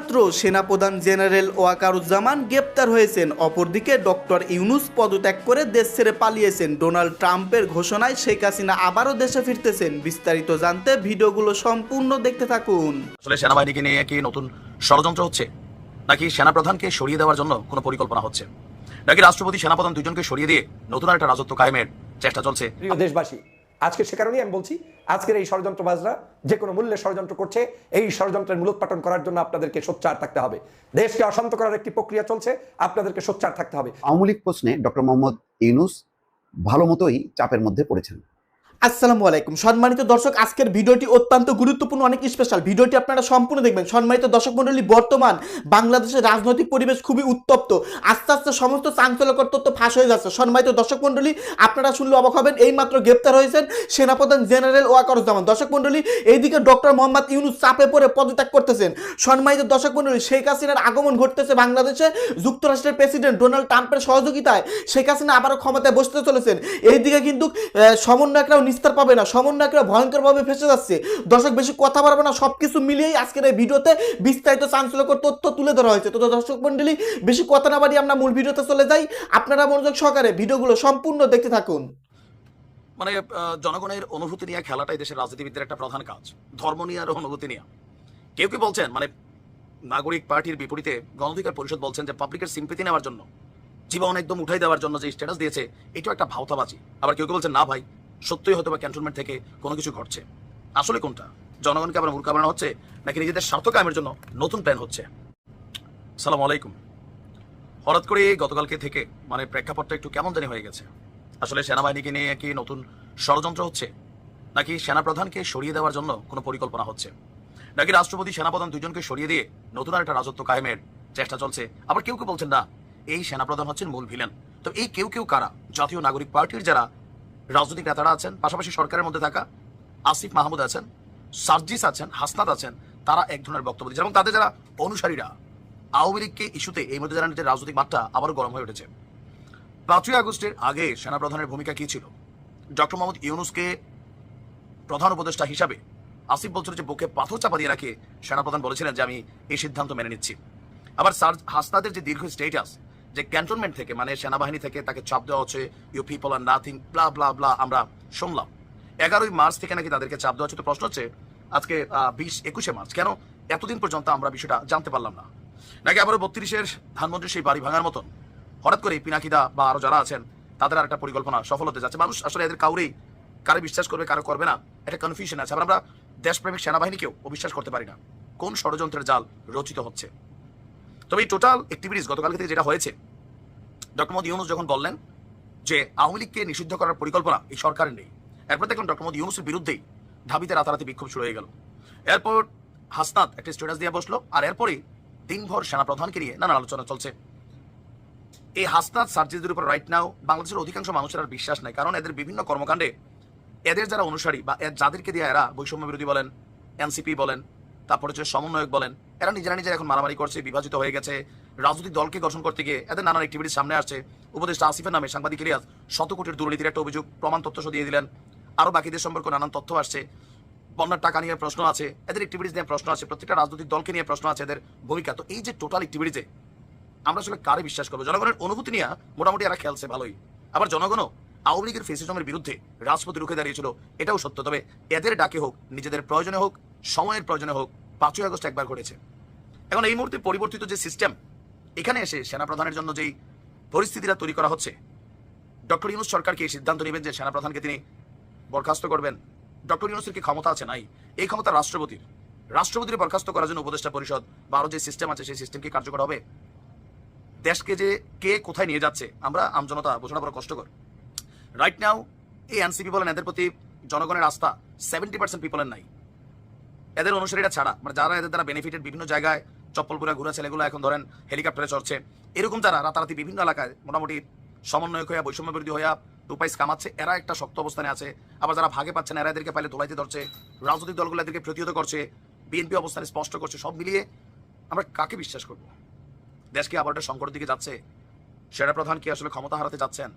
এইমাত্র সেনাপ্রধান জেনারেল ওয়াকারুজ্জামান গ্রেপ্তার হয়েছেন। অপরদিকে ডক্টর ইউনুস পদত্যাগ করে দেশ ছেড়ে পালিয়েছেন। ডোনাল্ড ট্রাম্পের ঘোষণায় শেখ হাসিনা আবারও দেশে ফিরতেছেন। বিস্তারিত জানতে ভিডিওগুলো সম্পূর্ণ দেখতে থাকুন। আসলে সেনাবাহিনীকে নিয়ে কি নতুন ষড়যন্ত্র হচ্ছে? নাকি সেনাপ্রধানকে সরিয়ে দেওয়ার জন্য কোনো পরিকল্পনা হচ্ছে? নাকি রাষ্ট্রপতি সেনাপ্রধান দুজনকে সরিয়ে দিয়ে নতুন একটা রাজত্ব কায়েমের চেষ্টা চলছে? দেশবাসী আজকে সে কারণেই আমি বলছি, আজকের এই ষড়যন্ত্রবাজরা যে কোনো মূল্যে ষড়যন্ত্র করছে, এই ষড়যন্ত্রের মূলোৎপাটন করার জন্য আপনাদেরকে সোচ্চার থাকতে হবে। দেশকে অশান্ত করার একটি প্রক্রিয়া চলছে, আপনাদেরকে সোচ্চার থাকতে হবে। আওয়ামী লীগ প্রশ্নে ডক্টর মোহাম্মদ ইউনুস ভালো মতোই চাপের মধ্যে পড়েছেন। আসসালামু আলাইকুম। সম্মানিত দর্শক, আজকের ভিডিওটি অত্যন্ত গুরুত্বপূর্ণ, অনেক স্পেশাল ভিডিওটি আপনারা সম্পূর্ণ দেখবেন। সম্মানিত দর্শক মণ্ডলী, বর্তমান বাংলাদেশের রাজনৈতিক পরিবেশ খুবই উত্তপ্ত। আস্তে আস্তে সমস্ত চাঞ্চল্যকর তথ্য ফাঁস হয়ে যাচ্ছে। সম্মানিত দর্শক মণ্ডলী, আপনারা শুনলে অবাক হবেন এই মাত্র গ্রেপ্তার হয়েছেন সেনাপ্রধান জেনারেল ওয়াকারুজ্জামান। দর্শক মণ্ডলী, এইদিকে ডক্টর মোহাম্মদ ইউনুস চাপে পড়ে পদত্যাগ করতেছেন। সম্মানিত দর্শক মণ্ডলী, শেখ হাসিনার আগমন ঘটতেছে বাংলাদেশে। যুক্তরাষ্ট্রের প্রেসিডেন্ট ডোনাল্ড ট্রাম্পের সহযোগিতায় শেখ হাসিনা আবারও ক্ষমতায় বসতে চলেছেন। এইদিকে কিন্তু সমন্বয়করাও নিস্তার পাবে না, সমন্বয়করা ভয়ঙ্করভাবে ফেসে যাচ্ছে। দর্শক, বেশি কথা বাড়বে না সব কিছু মিলিয়েই আজকের এই ভিডিওতে বিস্তারিত চাঞ্চল্যকর তথ্য তুলে ধরা হয়েছে। তো দর্শক মন্ডলী বেশি কথা না বাড়িয়ে আমরা মূল ভিডিওতে চলে যাই। আপনারা মনোযোগ সহকারে ভিডিওগুলো সম্পূর্ণ দেখতে থাকুন। মানে জনগণের অনুভূতি নিয়ে খেলাটাই দেশের রাজনীতিবিদদের একটা প্রধান কাজ। ধর্ম নিয়ে আর অনুভূতি নিয়ে। কেউ কেউ বলছেন মানে নাগরিক পার্টির বিপরীতে গণঅধিকার পরিষদ বলছেন যে পাবলিকের সিম্পেথি নেওয়ার জন্য, জীবন একদম উঠাই দেওয়ার জন্য যে স্ট্যাটাস দিয়েছে, এটাও একটা ভাওতাবাজি। আবার কেউ কেউ বলছেন, না ভাই সত্যই হয়তো বা ক্যান্টনমেন্ট থেকে কোনো কিছু ঘটছে। আসলে কোনটা? জনগণকে আবার মূর্খা বানানো হচ্ছে, নাকি নিজেদের স্বার্থ কায়েমের জন্য নতুন প্ল্যান হচ্ছে? সালাম আলাইকুম। হঠাৎ করে গতকালকে থেকে মানে প্রেক্ষাপটটা একটু কেমন জানি হয়ে গেছে। আসলে সেনাবাহিনীকে নিয়ে কি নতুন ষড়যন্ত্র হচ্ছে? নাকি সেনাপ্রধানকে সরিয়ে দেওয়ার জন্য কোনো পরিকল্পনা হচ্ছে? নাকি রাষ্ট্রপতি, সেনাপ্রধান দুজনকে সরিয়ে দিয়ে নতুন আর একটা রাজত্ব কায়েমের চেষ্টা চলছে? আবার কেউ কেউ বলছেন, না, এই সেনাপ্রধান হচ্ছেন মূল ভিলেন তো এই কেউ কেউ কারা? জাতীয় নাগরিক পার্টির যারা রাজনৈতিক নেতারা আছেন, পাশাপাশি সরকারের মধ্যে থাকা আসিফ মাহমুদ আছেন, সার্জিস আছেন, হাসনাত আছেন, তারা এক ধরনের বক্তব্য দিচ্ছেন এবং তাদের যারা অনুসারীরা, আওয়ামী লীগকে ইস্যুতে এই মধ্যে যারা নিজের রাজনৈতিক মাঠটা আবারও গরম হয়ে উঠেছে। পাঁচই আগস্টের আগে সেনাপ্রধানের ভূমিকা কি ছিল? ডক্টর মোহাম্মদ ইউনুসকে প্রধান উপদেষ্টা হিসাবে আসিফ বলছিল যে বুকে পাথর চাপা দিয়ে রাখে সেনাপ্রধান বলেছিলেন যে আমি এই সিদ্ধান্ত মেনে নিচ্ছি। আবার সার্জ হাসনাদের যে দীর্ঘ স্টেটাস যে ক্যান্টনমেন্ট থেকে মানে সেনাবাহিনী থেকে তাকে চাপ দেওয়া হচ্ছে you people are nothing blah blah blah আমরা শুনলাম। এগারোই মার্চ থেকে নাকি তাদেরকে চাপ দেওয়া হচ্ছে। তো প্রশ্ন হচ্ছে, আজকে বিশ একুশে মার্চ, কেন এতদিন পর্যন্ত আমরা বিষয়টা জানতে পারলাম না? নাকি আবারও বত্রিশের ধানমন্ত্রী সেই বাড়ি ভাঙার মতন? হঠাৎ করে পিনাকিদা বা আরও যারা আছেন, তাদের আর একটা পরিকল্পনা সফল হতে যাচ্ছে। মানুষ আসলে এদের কাউরেই, কারে বিশ্বাস করবে, কারও করবে না। একটা কনফিউশন আছে। আমরা দেশপ্রেমিক সেনাবাহিনীকেও অবিশ্বাস করতে পারি না। কোন ষড়যন্ত্রের জাল রচিত হচ্ছে? তবে এই টোটাল অ্যাক্টিভিটিস গতকালকে থেকে যেটা হয়েছে ডক্টর মোদী ইউনুস যখন বললেন যে আওয়ামী লীগকে নিষিদ্ধ করার পরিকল্পনা এই সরকারের নেই, এরপর দেখলাম ডক্টর মোদী ইউনুসের বিরুদ্ধেই ঢাবিতে রাতারাতি বিক্ষোভ শুরু হয়ে গেল। এরপর হাসনাত একটা স্ট্যাটাস দিয়ে বসল, আর এরপরে দিনভর সেনাপ্রধানকে নিয়ে নানান আলোচনা চলছে। এই হাসনাত সার্জিদের উপর রাইট নাও বাংলাদেশের অধিকাংশ মানুষের আর বিশ্বাস নাই, কারণ এদের বিভিন্ন কর্মকাণ্ডে এদের যারা অনুসারী বা যাদেরকে দিয়ে এরা বৈষম্য বিরোধী বলেন এনসিপি বলেন তারপর হচ্ছে সমন্বয়ক বলেন, এরা নিজেরা নিজেরা এখন মারামারি করছে, বিভাজিত হয়ে গেছে। রাজনৈতিক দলকে গঠন করতে গিয়ে এদের নানান অ্যাক্টিভিটির সামনে আসছে। উপদেষ্টা আসিফের নামে সাংবাদিক ইলিয়াস শত কোটির দুর্নীতির একটা অভিযোগ, প্রমাণ তথ্য দিয়ে দিলেন। আরও বাকিদের সম্পর্কে নানান তথ্য আসছে। বন্যার টাকা নিয়ে প্রশ্ন আছে, এদের অ্যাক্টিভিটিস নিয়ে প্রশ্ন আছে, প্রত্যেকটা রাজনৈতিক দলকে নিয়ে প্রশ্ন আছে এদের ভূমিকা। তো এই যে টোটাল অ্যাক্টিভিটিতে আমরা আসলে কারে বিশ্বাস করব? জনগণের অনুভূতি নিয়ে মোটামুটি এরা খেলছে ভালোই। আবার জনগণও আওয়ামী লীগের ফেসিজমের বিরুদ্ধে রাজপথে রুখে দাঁড়িয়েছিল, এটাও সত্য। তবে এদের ডাকে হোক, নিজেদের প্রয়োজনে হোক, সময়ের প্রয়োজনে হোক, পাঁচই আগস্ট একবার ঘটেছে। এখন এই মুহূর্তে পরিবর্তিত যে সিস্টেম এখানে এসে সেনাপ্রধানের জন্য যেই পরিস্থিতিটা তৈরি করা হচ্ছে, ডক্টর ইউনুস সরকারকে এই সিদ্ধান্ত নেবেন যে সেনাপ্রধানকে তিনি বরখাস্ত করবেন? ডক্টর ইউনুসের কি ক্ষমতা আছে? নাই। এই ক্ষমতা রাষ্ট্রপতির। রাষ্ট্রপতির বরখাস্ত করার জন্য উপদেষ্টা পরিষদ বা আরও যে সিস্টেম আছে, সেই সিস্টেম কি কার্যকর হবে? দেশকে যে কে কোথায় নিয়ে যাচ্ছে, আমরা আমজনতা বোঝানো বড় কষ্টকর। রাইট নাও এই এনসিপি বলেন এদের প্রতি জনগণের আস্থা সেভেন্টি পার্সেন্ট পিপলের নাই। এদের অনুসারীরা ছাড়া মানে যারা এদের দ্বারা বেনিফিটেড বিভিন্ন জায়গায়, চপ্পলপুরা ঘুরে ছেলেগুলো এখন ধরেন হেলিকপ্টারে চড়ছে, এরকম যারা রাতারাতি বিভিন্ন এলাকায় মোটামুটি সমন্বয়ক হইয়া বৈষম্য বিরোধী হইয়া টুপাইস কামাচ্ছে, এরা একটা শক্ত অবস্থানে আছে। আবার যারা ভাগে পাচ্ছেন এরা এদেরকে পাইলে দোলাইতে ধরছে, রাজনৈতিক দলগুলো এদেরকে প্রতিহত করছে, বিএনপি অবস্থানে স্পষ্ট করছে, সব মিলিয়ে আমরা কাকে বিশ্বাস করব? দেশকে আবার একটা সংকটের দিকে যাচ্ছে? সেরা প্রধান কি আসলে ক্ষমতা হারাতে যাচ্ছেন?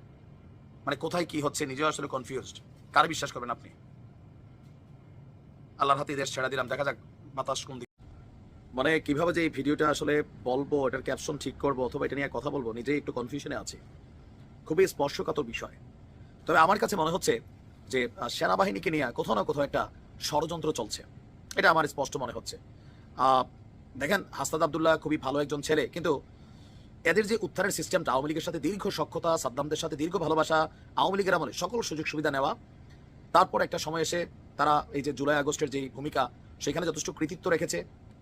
মানে কোথায় কি হচ্ছে নিজেও আসলে কনফিউজড কারে বিশ্বাস করবেন আপনি? আল্লাহর হাতে দেশ ছেড়ে দিলাম, দেখা যাক বাতাস কোন দিকে। মানে কীভাবে যে এই ভিডিওটা আসলে বলব, এটার ক্যাপশন ঠিক করব, অথবা এটা নিয়ে কথা বলব, নিজেই একটু কনফিউশনে আছি। খুবই স্পর্শকাতর বিষয়। তবে আমার কাছে মনে হচ্ছে যে সেনাবাহিনীকে নিয়ে কোথাও না কোথাও একটা ষড়যন্ত্র চলছে। এটা আমার স্পষ্ট মনে হচ্ছে। দেখেন, হাস্তাদ আবদুল্লাহ খুবই ভালো একজন ছেলে, কিন্তু এদের যে উত্থানের সিস্টেমটা আওয়ামী লীগের সাথে দীর্ঘ সক্ষতা সাদ্দামদের সাথে দীর্ঘ ভালোবাসা, আওয়ামী লীগের আমলে সকল সুযোগ সুবিধা নেওয়া, তারপর একটা সময় এসে তারা এই যে জুলাই আগস্টের যে ভূমিকা, সেখানে যথেষ্ট কৃতিত্ব রেখেছে।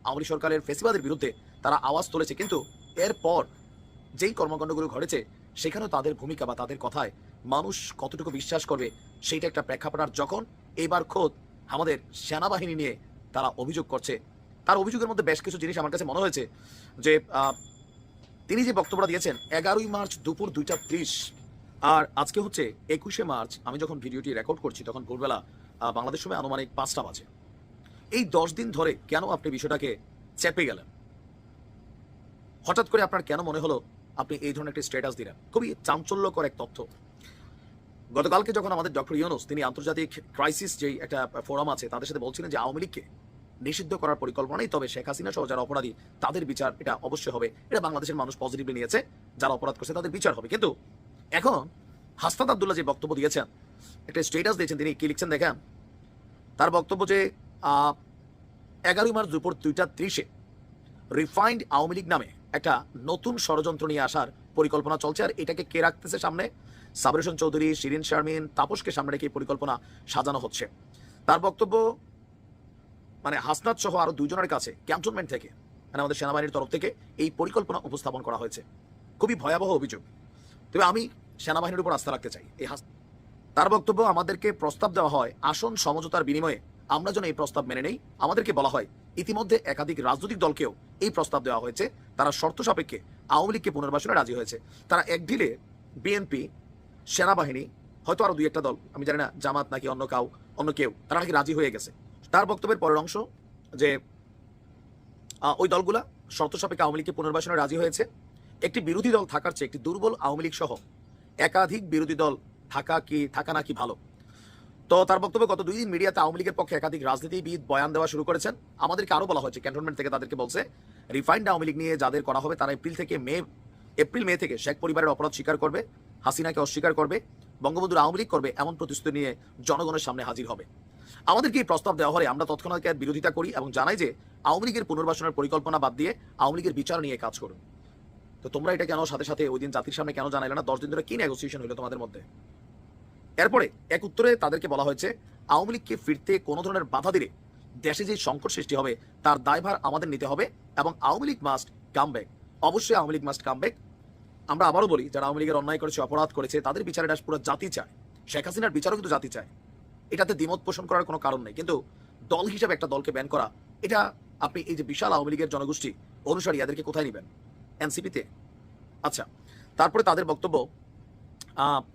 আওয়ামী সরকারের ফেসিবাদের বিরুদ্ধে তারা আওয়াজ তুলেছে, কিন্তু এরপর যেই কর্মকাণ্ডগুলো ঘটেছে, সেখানেও তাদের ভূমিকা বা তাদের কথায় মানুষ কতটুকু বিশ্বাস করবে, সেইটা একটা প্রেক্ষাপট। আর যখন এবার খোদ আমাদের সেনাবাহিনী নিয়ে তারা অভিযোগ করছে, তার অভিযোগের মধ্যে বেশ কিছু জিনিস আমার কাছে মনে হয়েছে যে তিনি যে বক্তব্যটা দিয়েছেন, এগারোই মার্চ দুপুর দুইটা ত্রিশ। আর আজকে হচ্ছে একুশে মার্চ, আমি যখন ভিডিওটি রেকর্ড করছি, তখন ভোরবেলা বাংলাদেশ সময় আনুমানিক পাঁচটা বাজে। এই দশ দিন ধরে কেন আপনি বিষয়টাকে চেপে গেলেন? হঠাৎ করে আপনার কেন মনে হলো আপনি এই ধরনের একটি স্ট্যাটাস দিলেন? খুবই চাঞ্চল্যকর এক তথ্য। গতকালকে যখন আমাদের ডক্টর ইউনুস, তিনি আন্তর্জাতিক ক্রাইসিস যেই একটা ফোরাম আছে, তাদের সাথে বলছিলেন যে আওয়ামী লীগকে নিষিদ্ধ করার পরিকল্পনাই তবে শেখ হাসিনা সহ যারা অপরাধী, তাদের বিচার এটা অবশ্যই হবে। এটা বাংলাদেশের মানুষ পজিটিভলি নিয়েছে। যারা অপরাধ করছে, তাদের বিচার হবে। কিন্তু এখন হাসনাত আবদুল্লাহ যে বক্তব্য দিয়েছেন, একটা স্টেটাস দিয়েছেন তিনি, কি লিখছেন দেখেন? তার বক্তব্য যে এগারোই মার্চ দুপুর দুইটা ত্রিশে রিফাইন্ড আওয়ামী লীগ নামে একটা নতুন ষড়যন্ত্র নিয়ে আসার পরিকল্পনা চলছে। আর এটাকে কে রাখতেছে সামনে? সাবর হোসেন চৌধুরী, শিরিন শারমিন, তাপসকে সামনে রেখে পরিকল্পনা সাজানো হচ্ছে। তার বক্তব্য মানে হাসনাত সহ আরও দুজনের কাছে ক্যান্টনমেন্ট থেকে মানে আমাদের সেনাবাহিনীর তরফ থেকে এই পরিকল্পনা উপস্থাপন করা হয়েছে। খুবই ভয়াবহ অভিযোগ। তবে আমি সেনাবাহিনীর উপর আস্থা রাখতে চাই। এই হাস তার বক্তব্য আমাদেরকে প্রস্তাব দেওয়া হয়, আসন সমঝোতার বিনিময়ে। আমরা যেন এই প্রস্তাব মেনে নেই, আমাদেরকে বলা হয়, ইতিমধ্যে একাধিক রাজনৈতিক দলকেও এই প্রস্তাব দেওয়া হয়েছে। তারা শর্ত সাপেক্ষে আওয়ামী লীগকে পুনর্বাসনে রাজি হয়েছে। তারা এক ঢিলে বিএনপি, সেনাবাহিনী, হয়তো আরও দুই একটা দল, আমি জানি না, জামাত নাকি অন্য কাউ, অন্য কেউ, তারা নাকি রাজি হয়ে গেছে। তার বক্তব্যের পরের অংশ, যে ওই দলগুলা শর্ত সাপেক্ষে আওয়ামী লীগকে পুনর্বাসনে রাজি হয়েছে। একটি বিরোধী দল থাকার চেয়ে একটি দুর্বল আওয়ামী লীগ সহ একাধিক বিরোধী দল থাকা কি, থাকা নাকি ভালো? তো তার বক্তব্য গত দুই দিন মিডিয়াতে আওয়ামী লীগের পক্ষে একাধিক রাজনীতিবিদ বয়ান দেওয়া শুরু করেছেন। আমাদেরকে আরও বলা হয়েছে, ক্যান্টনমেন্ট থেকে তাদেরকে বলছে, রিফাইন্ড আওয়ামী লীগ নিয়ে যাদের করা হবে তারা এপ্রিল থেকে মে, এপ্রিল, মে থেকে শেখ পরিবারের অপরাধ স্বীকার করবে, হাসিনাকে অস্বীকার করবে, বঙ্গবন্ধুর আওয়ামী লীগ করবে, এমন প্রতিশ্রুতি নিয়ে জনগণের সামনে হাজির হবে। আমাদেরকে এই প্রস্তাব দেওয়া হলে আমরা তৎক্ষণাৎ বিরোধিতা করি এবং জানাই যে আওয়ামী লীগের পুনর্বাসনের পরিকল্পনা বাদ দিয়ে আওয়ামী লীগের বিচার নিয়ে কাজ করুন। তো তোমরা এটা কেন সাথে সাথে ওই দিন জাতির সামনে কেন জানাইলে না? দশ দিন ধরে কি নেগোসিয়েশন হলো তোমাদের মধ্যে? এরপরে এক উত্তরে তাদেরকে বলা হয়েছে, আওয়ামী লীগকে ফিরতে কোনো ধরনের বাধা দিলে দেশে যে সংকট সৃষ্টি হবে, তার দায়ভার আমাদের নিতে হবে এবং Awami League must come back অবশ্যই Awami League must come back আমরা আবারও বলি, যারা আওয়ামী লীগের অন্যায় করেছে, অপরাধ করেছে, তাদের বিচারে পুরো জাতি চায়। শেখ হাসিনার বিচারও কিন্তু জাতি চায়। এটাতে দ্বিমত পোষণ করার কোনো কারণ নেই। কিন্তু দল হিসেবে একটা দলকে ব্যান করা, এটা আপনি এই যে বিশাল আওয়ামী লীগের জনগোষ্ঠী অনুসারী এদেরকে কোথায় নেবেন? এনসিপিতে আচ্ছা তারপরে তাদের বক্তব্য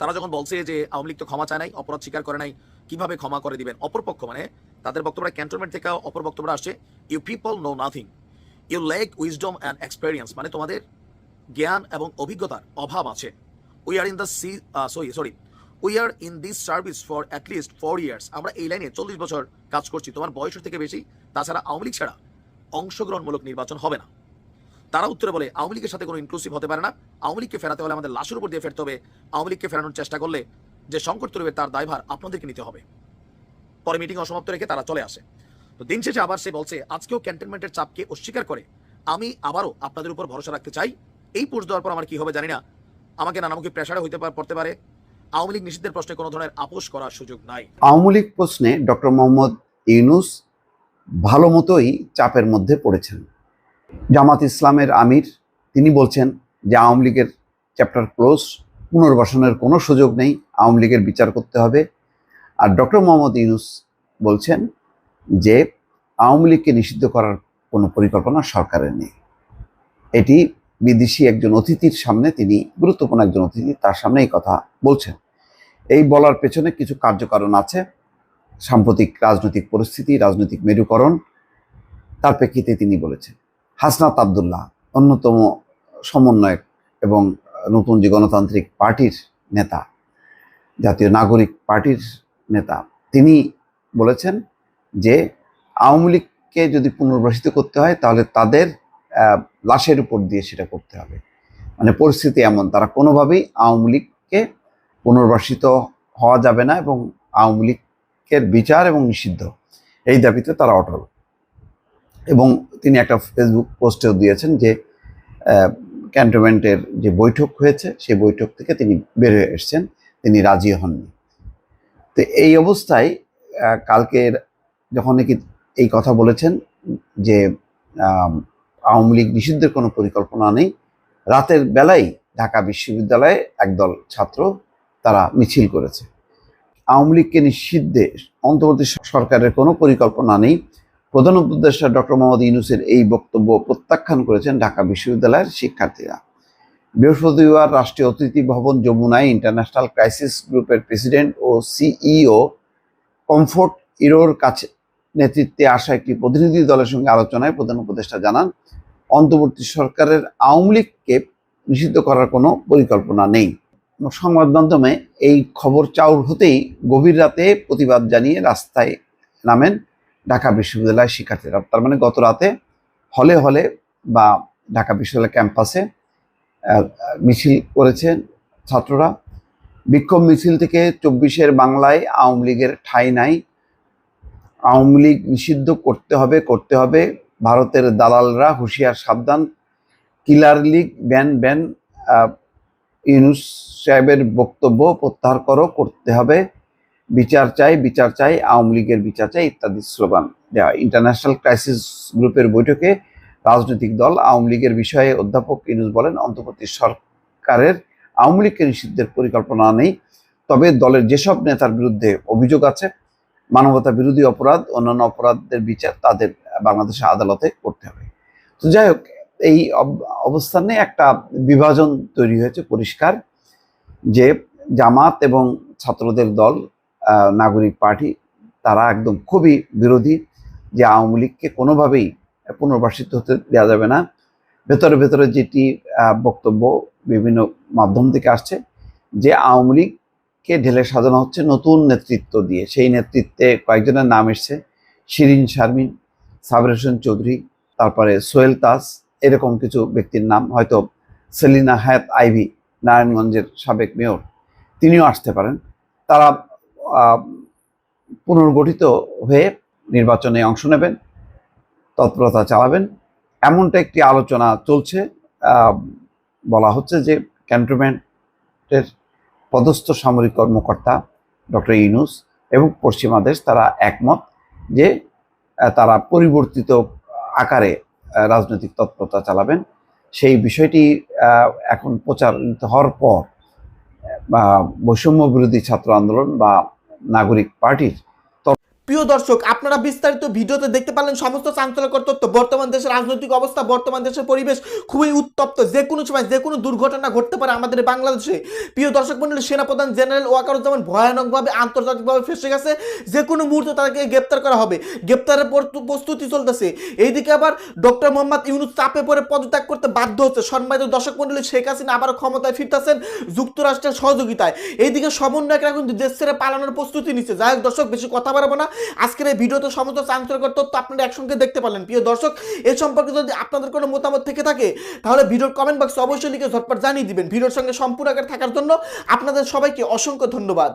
তারা যখন বলছে যে আওয়ামী লীগ তো ক্ষমা চায় নাই, অপরাধ স্বীকার করে নাই, কীভাবে ক্ষমা করে দিবেন? অপরপক্ষ মানে তাদের বক্তব্য ক্যান্টনমেন্ট থেকে অপর বক্তব্য আসছে you people know nothing you lack wisdom and experience মানে তোমাদের জ্ঞান এবং অভিজ্ঞতার অভাব আছে। We are in the C sorry sorry we are in this service for at least four years আমরা এই লাইনে চল্লিশ বছর কাজ করছি। তোমার বয়সের থেকে বেশি। তাছাড়া আওয়ামী লীগ ছাড়া অংশগ্রহণমূলক নির্বাচন হবে না। তারা উত্তরে বলে, আওয়ামী লীগের সাথে কোনো ইনক্লুসিভ হতে পারে না। আওয়ামী লীগকে ফেরাতে হলে আমাদের লাশের উপর দিয়ে ফেরতে হবে। আওয়ামী লীগকে ফেরানোর চেষ্টা করলে যে সংকট তৈরি তার দায়ভার আপনাদেরকে নিতে হবে। পরে মিটিং অসমাপ্ত রেখে তারা চলে আসে। তো দিন শেষে আবার সে বলছে, আজকেও ক্যান্টনমেন্টের চাপকে অস্বীকার করে। আমি আবারও আপনাদের উপর ভরসা রাখতে চাই। এই পোস্ট দেওয়ার পর আমার কি হবে জানি না। আমাকে নানামুখী প্রেশারে হইতে পড়তে পারে। আওয়ামী লীগ নিষিদ্ধের প্রশ্নে কোনো ধরনের আপোষ করার সুযোগ নাই। আওয়ামী লীগ প্রশ্নে ডক্টর মোহাম্মদ ইউনুস ভালো মতোই চাপের মধ্যে পড়েছেন। জামাত ইসলামের আমির, তিনি বলছেন যে আওয়ামী লীগের চ্যাপ্টার ক্লোজ, পুনর্বাসনের কোনো সুযোগ নেই, আওয়ামী লীগের বিচার করতে হবে। আর ডক্টর মোহাম্মদ ইউনুস বলছেন যে আওয়ামী লীগকে নিষিদ্ধ করার কোনো পরিকল্পনা সরকারের নেই। এটি বিদেশি একজন অতিথির সামনে, তিনি গুরুত্বপূর্ণ একজন অতিথি, তার সামনে এই কথা বলছেন। এই বলার পেছনে কিছু কার্যকারণ আছে। সাম্প্রতিক রাজনৈতিক পরিস্থিতি, রাজনৈতিক মেরুকরণ, তার প্রেক্ষিতে তিনি বলেছেন, হাসনাত আবদুল্লাহ অন্যতম সমন্বয়ক এবং নতুন যে গণতান্ত্রিক পার্টির নেতা, জাতীয় নাগরিক পার্টির নেতা, তিনি বলেছেন যে আওয়ামী লীগকে যদি পুনর্বাসিত করতে হয়, তাহলে তাদের লাশের উপর দিয়ে সেটা করতে হবে। মানে পরিস্থিতি এমন, তারা কোনোভাবেই আওয়ামী লীগকে পুনর্বাসিত হওয়া যাবে না এবং আওয়ামী লীগের বিচার এবং নিষিদ্ধ। এই দাবিতে তারা অটল। এবং তিনি একটা ফেসবুক পোস্টেও দিয়েছেন যে ক্যান্টনমেন্টের যে বৈঠক হয়েছে, সেই বৈঠক থেকে তিনি বের হয়ে এসছেন। তিনি রাজি হননি। তো এই অবস্থায় কালকের যখন নাকি এই কথা বলেছেন যে আওয়ামী লীগ নিষিদ্ধের কোনো পরিকল্পনা নেই, রাতের বেলায় ঢাকা বিশ্ববিদ্যালয়ে একদল ছাত্র তারা মিছিল করেছে। আওয়ামী লীগকে নিষিদ্ধে অন্তর্বর্তী সরকারের কোনো পরিকল্পনা নেই। প্রধান উপদেষ্টা ডক্টর মোহাম্মদ ইউনুসের এই বক্তব্য প্রত্যাখ্যান করেছেন ঢাকা বিশ্ববিদ্যালয়ের শিক্ষার্থীরা। বৃহস্পতিবার রাষ্ট্রীয় অতিথি ভবন যমুনায় ইন্টারন্যাশনাল ক্রাইসিস গ্রুপের প্রেসিডেন্ট ও সিইও কমফোর্ট ইরোর কাছে নেতৃত্বে আসা একটি প্রতিনিধি দলের সঙ্গে আলোচনায় প্রধান উপদেষ্টা জানান, অন্তর্বর্তী সরকারের আওয়ামী লীগকে নিষিদ্ধ করার কোনো পরিকল্পনা নেই। সংবাদ মাধ্যমে এই খবর চাউর হতেই গভীর রাতে প্রতিবাদ জানিয়ে রাস্তায় নামেন ঢাকা বিশ্ববিদ্যালয়ের শিক্ষার্থীরা। তার মানে গত রাতে হলে হলে বা ঢাকা বিশ্ববিদ্যালয় ক্যাম্পাসে মিছিল করেছেন ছাত্ররা। বিক্ষোভ মিছিল থেকে চব্বিশের বাংলায় আওয়ামী লীগের ঠাঁই নাই। আওয়ামী লীগ নিষিদ্ধ করতে হবে করতে হবে। ভারতের দালালরা হুঁশিয়ার সাবধান। Killer league, ban ban Yunus সাহেবের বক্তব্য প্রত্যাহার করো, করতে হবে। বিচার চাই বিচার চাই, আওয়ামী লীগের বিচার চাই ইত্যাদি স্লোগান দেওয়া ইন্টারন্যাশনাল ক্রাইসিস গ্রুপের বৈঠকে রাজনৈতিক দল আওয়ামী লীগের বিষয়ে অধ্যাপক ইউনুস বলেন, অন্তর্বর্তী সরকারের আওয়ামী লীগকে নিষিদ্ধের পরিকল্পনা নেই। তবে দলের যেসব নেতার বিরুদ্ধে অভিযোগ আছে, মানবতা বিরোধী অপরাধ, অন্যান্য অপরাধের বিচার তাদের বাংলাদেশের আদালতে করতে হবে। তো যাই হোক এই অব- অবস্থানে একটা বিভাজন তৈরি হয়েছে পরিষ্কার যে জামাত এবং ছাত্রদের দল নাগরিক পার্টি তারা একদম খুবই বিরোধী যে আওয়ামী লীগকে কোনোভাবেই পুনর্বাসিত হতে দেওয়া যাবে না। ভেতরে ভেতরে যেটি বক্তব্য বিভিন্ন মাধ্যম থেকে আসছে যে আওয়ামী লীগকে ঢেলে সাজানো হচ্ছে নতুন নেতৃত্ব দিয়ে। সেই নেতৃত্বে কয়েকজনের নাম এসছে, শিরিন শারমিন, সাবর হোসেন চৌধুরী, তারপরে সোহেল তাস এরকম কিছু ব্যক্তির নাম, হয়তো সেলিনা হায়াত আইভি, নারায়ণগঞ্জের সাবেক মেয়র, তিনিও আসতে পারেন। তারা পুনর্গঠিত হয়ে নির্বাচনে অংশ নেবেন, তৎপরতা চালাবেন। এমনটা একটি আলোচনা চলছে বলা হচ্ছে যে ক্যান্টনমেন্টের পদস্থ সামরিক কর্মকর্তা ডক্টর ইউনুস এবং পশ্চিমা দেশ তারা একমত যে তারা পরিবর্তিত আকারে রাজনৈতিক তৎপরতা চালাবেন। সেই বিষয়টি এখন প্রচারিত হওয়ার পর বা বৈষম্য বিরোধী ছাত্র আন্দোলন বা নাগরিক পার্টির প্রিয় দর্শক, আপনারা বিস্তারিত ভিডিওতে দেখতে পারলেন সমস্ত চাঞ্চল্যকর তথ্য। বর্তমান দেশের রাজনৈতিক অবস্থা, বর্তমান দেশের পরিবেশ খুবই উত্তপ্ত। যে কোনো সময় যে কোনো দুর্ঘটনা ঘটতে পারে আমাদের বাংলাদেশে। প্রিয় দর্শক মন্ডলী সেনাপ্রধান জেনারেল ওয়াকারুজ্জামান ভয়ানকভাবে, আন্তর্জাতিকভাবে ফেসে গেছে। যে কোনো মুহূর্তে তাকে গ্রেপ্তার করা হবে। গ্রেপ্তারের প্রস্তু- প্রস্তুতি চলতেছে। এইদিকে আবার ডক্টর মোহাম্মদ ইউনুস চাপে পড়ে পদত্যাগ করতে বাধ্য হচ্ছে। সম্মানিত দর্শক মন্ডলী শেখ হাসিনা আবার ক্ষমতায় ফিরতেছেন যুক্তরাষ্ট্রের সহযোগিতায়। এইদিকে সমন্বয়করা কিন্তু দেশ ছেড়ে পালানোর প্রস্তুতি নিচ্ছে। যাই হোক দর্শক, বেশি কথা বাড়াবো না। আজকের এই ভিডিওতে সমস্ত চাঞ্চল্যকর তথ্য আপনারা একসঙ্গে দেখতে পারলেন। প্রিয় দর্শক, এ সম্পর্কে যদি আপনাদের কোনো মতামত থেকে থাকে, তাহলে ভিডিওর কমেন্ট বক্সে অবশ্যই লিখে ঝটপট জানিয়ে দিবেন। ভিডিওর সঙ্গে সম্পূর্ণ থাকার জন্য আপনাদের সবাইকে অসংখ্য ধন্যবাদ।